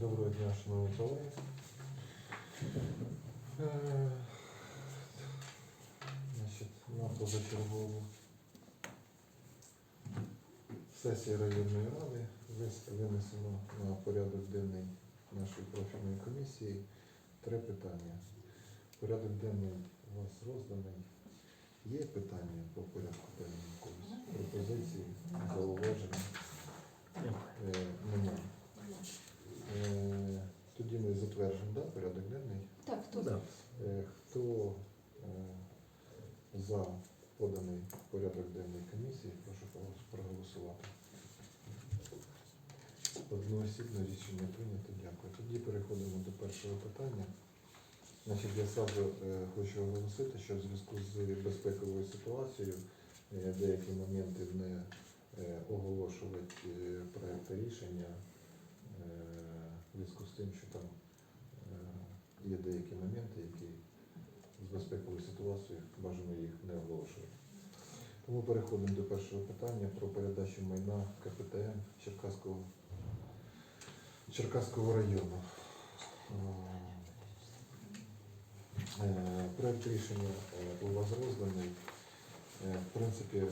Доброго дня, шановні колеги. Е, на позачергову сесії районної ради винесено на порядок денний нашої профільної комісії три питання. Порядок денний у вас розданий. Є питання по порядку денному когось? Пропозиції, зауваження? Е, Немає. Е, Тоді ми да, порядок денний. Так, хто Да. Е, Хто е, за поданий порядок денний комісії, прошу проголос- проголосувати. Одноосібне рішення прийнято, дякую. Тоді переходимо до першого питання. Значить, я сразу е, хочу оголосити, що в зв'язку з безпековою ситуацією е, деякі моменти не е, оголошувати е, проекти рішення е, в зв'язку з тим, що там є деякі моменти, які з безпековою ситуацією бажано їх не оголошувати. Тому переходимо до першого питання про передачу майна КПТМ Черкаського, Черкаського району. Е, Проект рішення е, у вас розданий. Е, В принципі,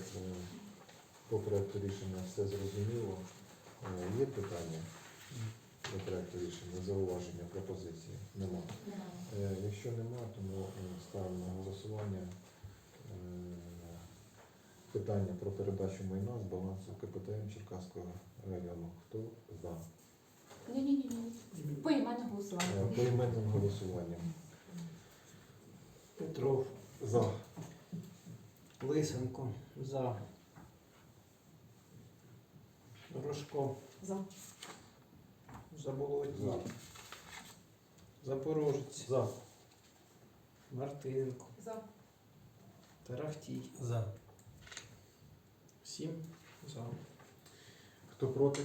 по проекту рішення все зрозуміло. Є питання зауваження, пропозиції? Нема. Е, Якщо нема, тому е, ставимо на голосування е, питання про передачу майна з балансу КПТМ Черкаського району. Хто за? Ні, ні, ні, ні. Поіменне Е, голосування. Поіменним голосуванням. Петров, За. Лисенко, за. Рожко, За. Заболотній, За. Запорожець, За. Мартиненко, За. Тарахтій. За. Сім за. Хто проти?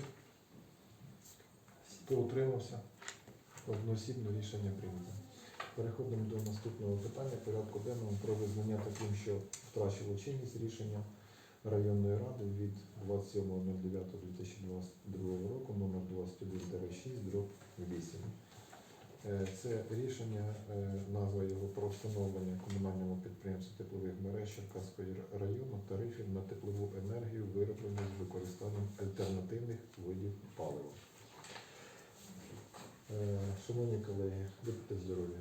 Хто утримався? Одноосібно рішення прийнято. Переходимо до наступного питання порядку денного про визнання таким, що втрачило чинність рішення районної ради від 27.09.2022 року номер 21-6 дроб 8. Е, Це рішення, е, назва його про встановлення комунальному підприємству теплових мереж Черкаського району тарифів на теплову енергію, вироблену з використанням альтернативних видів палива. Е, Шановні колеги, будьте здорові.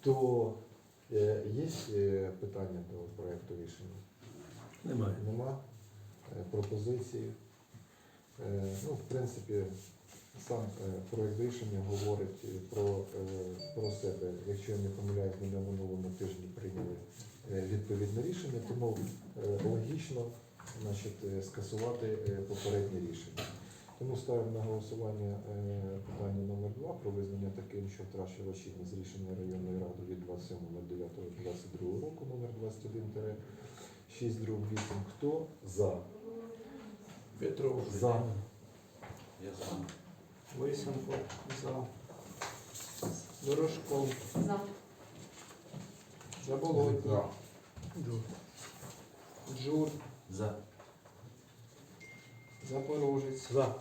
То е, є питання до проекту рішення? Немає. Нема пропозиції. Е, Ну, в принципі, сам е, проект рішення говорить е, про, е, про себе. Якщо я не помиляюсь, ми на минулому тижні прийняли е, відповідне рішення, тому е, логічно значить, е, скасувати е, попереднє рішення. Тому ставимо на голосування е, питання номер 2 про визнання таким, що втрачило чинність рішення районної ради від 27.09.22 року номер 21 6 дроб 8. Хто за? Петров, За. Я сам. Лисенко, за. Дорожко, За. Заболотній, Джур, За. Запорожець, За.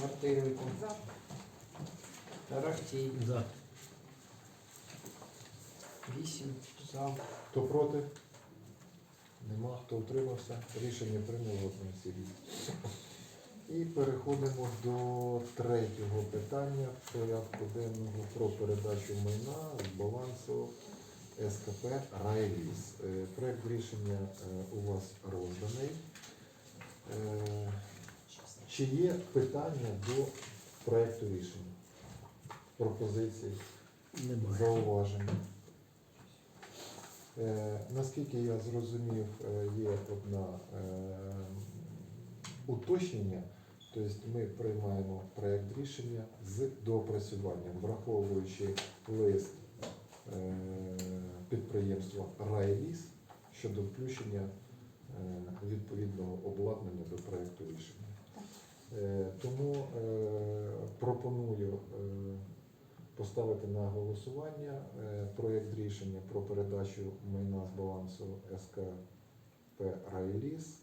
Мартиненко, За. Тарахтій. За. Вісім за. Хто проти? Нема. Хто утримався? Рішення прийняло одноосібно. І переходимо до третього питання порядку денного про передачу майна з балансу СКП «Райліс». Е, Проект рішення е, у вас розданий. Е, Чи є питання до проекту рішення? Пропозиції? зауваження. Е, наскільки я зрозумів, е, є одне уточнення, тобто ми приймаємо проєкт рішення з доопрацюванням, враховуючи лист е, підприємства Райліс щодо включення відповідного обладнання до проєкту рішення. Тому пропоную поставити на голосування е, проєкт рішення про передачу майна з балансу СКП «Райліс»